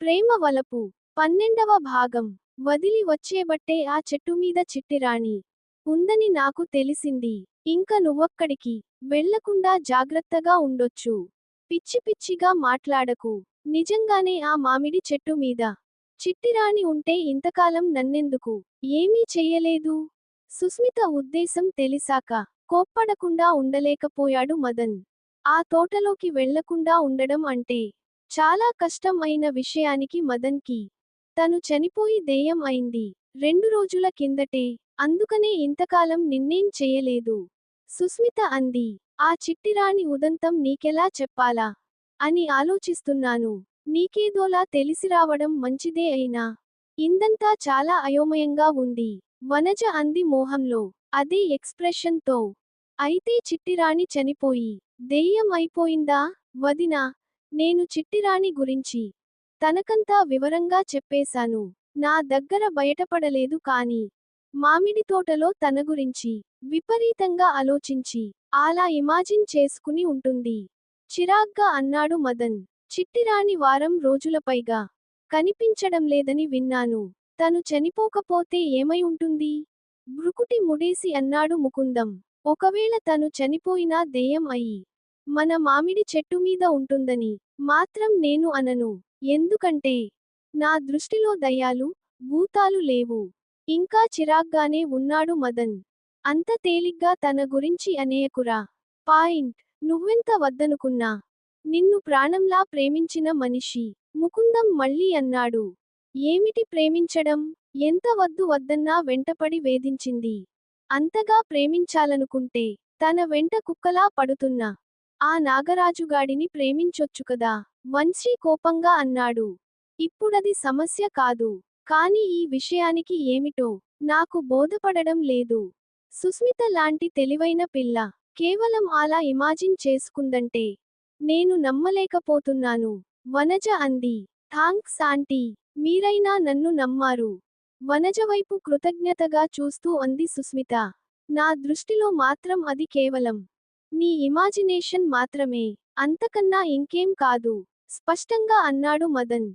ప్రేమ వలపు పన్నెండవ భాగం. వదిలి వచ్చేబట్టే ఆ చెట్టు మీద చిట్టిరాణి. ఉందని నాకు తెలిసింది. ఇంక నువ్వక్కడికి వెళ్ళకుండా జాగ్రత్తగా ఉండొచ్చు. పిచ్చి పిచ్చిగా మాట్లాడకు. నిజంగానే ఆ మామిడి చెట్టు మీద చిట్టిరాణి ఉంటే ఇంతకాలం నన్నెందుకు? ఏమీ చెయ్యలేదు. సుస్మిత ఉద్దేశం తెలిసాక కోప్పడకుండా ఉండలేకపోయాడు మదన్. ఆ తోటలోకి వెళ్ళకుండా ఉండడం అంటే చాలా కష్టం అయిన విషయానికి మదన్కి. తను చనిపోయి దెయ్యం అయింది. రెండు రోజుల కిందటే అందుకనే ఇంతకాలం నిన్నేం చెయ్యలేదు సుస్మిత అంది. ఆ చిట్టిరాణి ఉదంతం నీకెలా చెప్పాలా? అని ఆలోచిస్తున్నాను. నీకేదోలా తెలిసిరావడం మంచిదే అయినా. ఇందంతా చాలా అయోమయంగా ఉంది. వనజ అంది మోహంలో. అదే ఎక్స్ప్రెషన్తో అయితే చిట్టిరాణి చనిపోయి దెయ్యం అయిపోయిందా? వదినా నేను చిట్టిరాణి గురించి తనకంతా వివరంగా చెప్పేశాను. నా దగ్గర బయటపడలేదు కాని మామిడి తోటలో తన గురించి విపరీతంగా ఆలోచించి అలా ఇమాజిన్ చేసుకుని ఉంటుంది. చిరాగ్గా అన్నాడు మదన్. చిట్టిరాణి వారం రోజులపైగా కనిపించడం లేదని విన్నాను. తను చనిపోకపోతే ఏమై ఉంటుంది? బ్రుకుటి ముడేసి అన్నాడు ముకుందం. ఒకవేళ తను చనిపోయినా దెయ్యం అయి మన మామిడి చెట్టు మీద ఉంటుందని మాత్రం నేను అనను. ఎందుకంటే నా దృష్టిలో దయ్యాలు భూతాలు లేవు. ఇంకా చిరాగ్గానే ఉన్నాడు మదన్. అంత తేలిగ్గా తన గురించి అనేయకురా పాయింట్. నువ్వెంత వద్దనుకున్నా. నిన్ను ప్రాణంలా ప్రేమించిన మనిషి. ముకుందం మళ్ళీ అన్నాడు. ఏమిటి ప్రేమించడం? ఎంత వద్దు వద్దన్నా వెంటపడి వేధించింది. అంతగా ప్రేమించాలనుకుంటే తన వెంట కుక్కలా పడుతున్నా. ఆ నాగరాజుగాడిని ప్రేమించొచ్చు కదా వంశీ కోపంగా అన్నాడు. ఇప్పుడది సమస్య కాదు. కాని ఈ విషయానికి ఏమిటో నాకు బోధపడడం లేదు. సుస్మిత లాంటి తెలివైన పిల్ల. కేవలం అలా ఇమాజిన్ చేసుకుందంటే. నేను నమ్మలేకపోతున్నాను. వనజ అంది. Thanks aunty. మీరైనా నన్ను నమ్మారు. వనజ వైపు కృతజ్ఞతగా చూస్తూ అంది సుస్మిత. నా దృష్టిలో మాత్రం అది కేవలం నీ ఇమాజినేషన్ మాత్రమే. అంతకన్నా ఇంకేం కాదు. స్పష్టంగా అన్నాడు మదన్.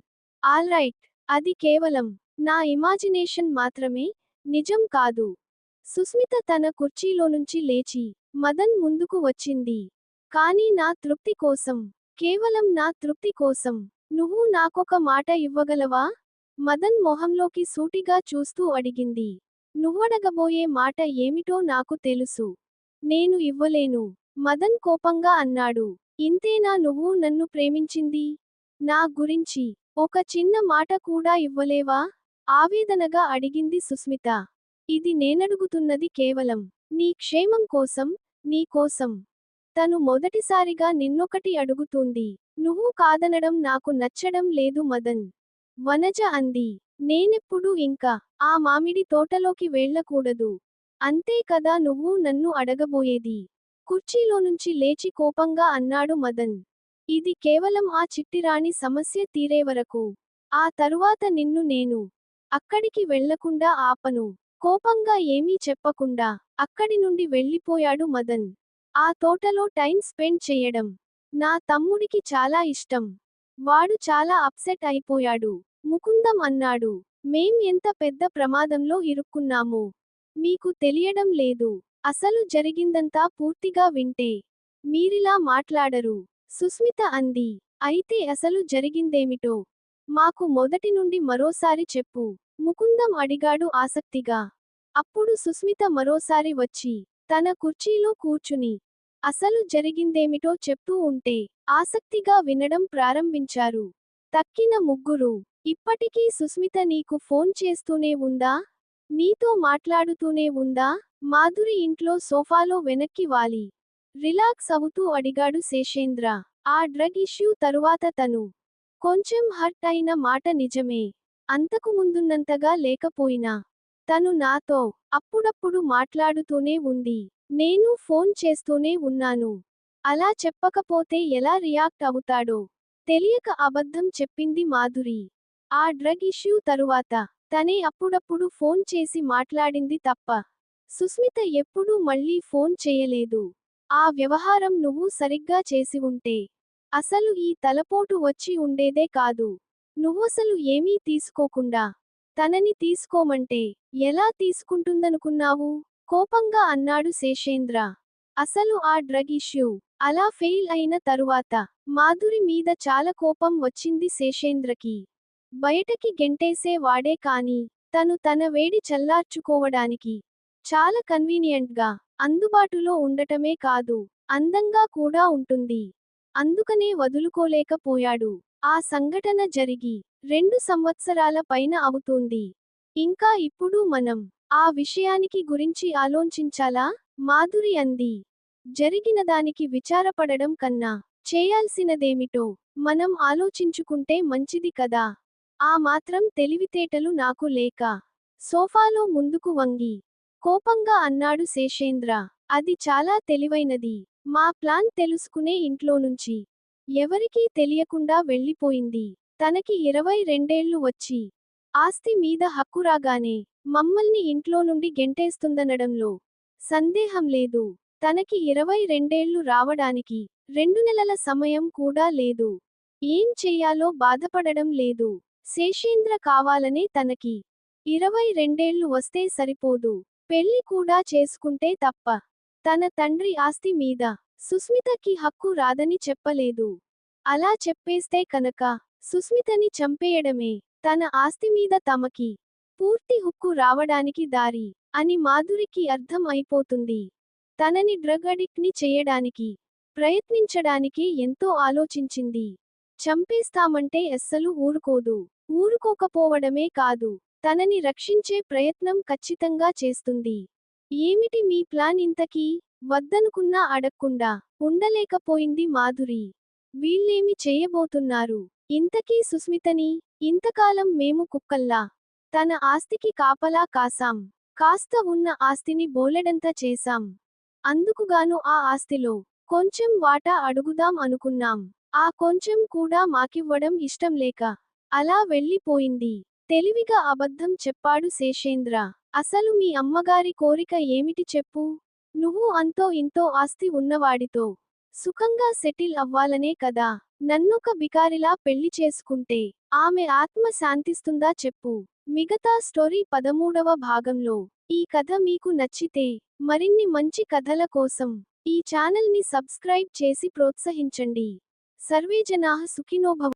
ఆల్రైట్ అది కేవలం నా ఇమాజినేషన్ మాత్రమే. నిజం కాదు. సుస్మిత తన కుర్చీలోనుంచి లేచి మదన్ ముందుకు వచ్చింది. కానీ నా తృప్తి కోసం కేవలం నా తృప్తి కోసం నువ్వు నాకొక మాట ఇవ్వగలవా? మదన్ మొహంలోకి సూటిగా చూస్తూ అడిగింది. నువ్వడగబోయే మాట ఏమిటో నాకు తెలుసు. నేను ఇవ్వలేను. మదన్ కోపంగా అన్నాడు. ఇంతేనా నువ్వు నన్ను ప్రేమించింది? నా గురించి ఒక చిన్న మాట కూడా ఇవ్వలేవా? ఆవేదనగా అడిగింది సుస్మిత. ఇది నేనడుగుతున్నది కేవలం నీ క్షేమం కోసం నీ కోసం. తను మొదటిసారిగా నిన్నొకటి అడుగుతుంది. నువ్వు కాదనడం నాకు నచ్చడం లేదు మదన్. వనజ అంది. నేనెప్పుడు ఇంకా ఆ మామిడి తోటలోకి వెళ్ళకూడదు. అంతే కదా నువ్వు నన్ను అడగబోయేది. కుర్చీలో నుంచి లేచి కోపంగా అన్నాడు మదన్. ఇది కేవలం ఆ చిట్టిరాణి సమస్య తీరే వరకు. ఆ తరువాత నిన్ను నేను అక్కడికి వెళ్ళకుండా ఆపను. కోపంగా ఏమీ చెప్పకుండా అక్కడి నుండి వెళ్ళిపోయాడు మదన్. ఆ తోటలో టైం స్పెండ్ చేయడం నా తమ్ముడికి చాలా ఇష్టం. వాడు చాలా అప్సెట్ అయిపోయాడు. ముకుందం అన్నాడు. మేం ఎంత పెద్ద ప్రమాదంలో ఇరుక్కున్నామో. మీకు తెలియడం లేదు. అసలు జరిగిందంతా పూర్తిగా వింటే మీరిలా మాట్లాడరు. సుస్మిత అంది. అయితే అసలు జరిగిందేమిటో? మాకు మొదటి నుండి మరోసారి చెప్పు. ముకుందం అడిగాడు ఆసక్తిగా. అప్పుడు సుస్మిత మరోసారి వచ్చి తన కుర్చీలో కూర్చుని అసలు జరిగిందేమిటో చెప్తూ ఉంటే ఆసక్తిగా వినడం ప్రారంభించారు. తక్కిన ముగ్గురు ఇప్పటికీ సుస్మిత నీకు ఫోన్ చేస్తూనే ఉందా? నీతో మాట్లాడుతూనే ఉందా మాధురి ఇంట్లో సోఫాలో వెనక్కి వాలి. రిలాక్స్ అవుతూ అడిగాడు శేషేంద్ర. ఆ డ్రగ్ ఇష్యూ తరువాత తను. కొంచెం హర్ట్ అయిన మాట నిజమే. అంతకు ముందున్నంతగా లేకపోయినా. తను నాతో అప్పుడప్పుడు మాట్లాడుతూనే ఉంది. నేను ఫోన్ చేస్తూనే ఉన్నాను. అలా చెప్పకపోతే ఎలా రియాక్ట్ అవుతాడో? తెలియక అబద్ధం చెప్పింది మాధురి. ఆ డ్రగ్ ఇష్యూ తరువాత. తనే అప్పుడప్పుడు ఫోన్ చేసి మాట్లాడింది తప్ప సుస్మిత ఎప్పుడూ మళ్ళీ ఫోన్ చేయలేదు. ఆ వ్యవహారం నువ్వు సరిగ్గా చేసి ఉంటే అసలు ఈ తలపోటు వచ్చి ఉండేదే కాదు. నువ్వసలు ఏమీ తీసుకోకుండా తనని తీసుకోమంటే ఎలా తీసుకుంటుందనుకున్నావు? కోపంగా అన్నాడు శేషేంద్ర. అసలు ఆ డ్రగ్ ఇష్యూ అలా ఫెయిల్ అయిన తరువాత మాధురి మీద చాలా కోపం వచ్చింది శేషేంద్రకి. బయటకి గెంటేసే వాడే కాని తను తన వేడి చల్లార్చుకోవడానికి చాలా కన్వీనియంట్గా అందుబాటులో ఉండటమే కాదు అందంగా కూడా ఉంటుంది. అందుకనే వదులుకోలేకపోయాడు. ఆ సంఘటన జరిగి రెండు సంవత్సరాల పైన అవుతుంది. ఇంకా ఇప్పుడు మనం ఆ విషయానికి గురించి ఆలోచించాలా? మాధురి అంది. జరిగిన దానికి విచారపడడం కన్నా చేయాల్సినదేమిటో మనం ఆలోచించుకుంటే మంచిది కదా. ఆ మాత్రం తెలివితేటలు నాకు లేక సోఫాలో ముందుకు వంగి కోపంగా అన్నాడు శేషేంద్ర. అది చాలా తెలివైనది. మా ప్లాన్ తెలుసుకునే ఇంట్లో నుంచి ఎవరికీ తెలియకుండా వెళ్ళిపోయింది. తనకి ఇరవై రెండేళ్ళు వచ్చి ఆస్తి మీద హక్కు రాగానే మమ్మల్ని ఇంట్లో నుండి గెంటేస్తుందనడంలో సందేహం లేదు. తనకి ఇరవై రెండేళ్ళు రావడానికి రెండు నెలల సమయం కూడా లేదు. ఏం చెయ్యాలో బాధపడడం లేదు. శేషేంద్ర కావాలనే తనకి. ఇరవై రెండేళ్ళు వస్తే సరిపోదు. పెళ్ళి కూడా చేసుకుంటే తప్ప. తన తండ్రి ఆస్తి మీద సుస్మితకి హక్కు రాదని చెప్పలేదు. అలా చెప్పేస్తే కనుక సుస్మితని చంపేయడమే తన ఆస్తి మీద తమకి. పూర్తి హుక్కు రావడానికి దారి అని మాధురికి అర్థం అయిపోతుంది. తనని డ్రగ్ అడిక్ట్ని చేయడానికి ప్రయత్నించడానికి ఎంతో ఆలోచించింది. చంపేస్తామంటే అస్సలు ఊరుకోదు. ఊరుకోకపోవడమే కాదు తనని రక్షించే ప్రయత్నం ఖచ్చితంగా చేస్తుంది. ఏమిటి మీ ప్లాన్ ఇంతకీ? వద్దనుకున్నా అడక్కుండా ఉండలేకపోయింది మాధురి. వీళ్ళేమి చేయబోతున్నారు? ఇంతకీ సుస్మితని ఇంతకాలం మేము కుక్కల్లా? తన ఆస్తికి కాపలా కాసాం. కాస్త ఉన్న ఆస్తిని బోలెడంత చేశాం. అందుకుగాను ఆ ఆస్తిలో కొంచెం వాటా అడుగుదాం అనుకున్నాం. ఆ కొంచెం కూడా మాకివ్వడం ఇష్టం లేక అలా వెళ్ళిపోయింది. తెలివిగా అబద్ధం చెప్పాడు శేషేంద్ర. అసలు మీ అమ్మగారి కోరిక ఏమిటి చెప్పు. నువ్వు అంతో ఇంతో ఆస్తి ఉన్నవాడితో సుఖంగా సెటిల్ అవ్వాలనే కదా. నన్నొక బికారిలా పెళ్ళి చేసుకుంటే ఆమె ఆత్మ శాంతిస్తుందా చెప్పు. మిగతా స్టోరీ పదమూడవ భాగంలో. ఈ కథ మీకు నచ్చితే మరిన్ని మంచి కథల కోసం ఈ ఛానల్ని సబ్స్క్రైబ్ చేసి ప్రోత్సహించండి. सर्वे जना सुखिनो भव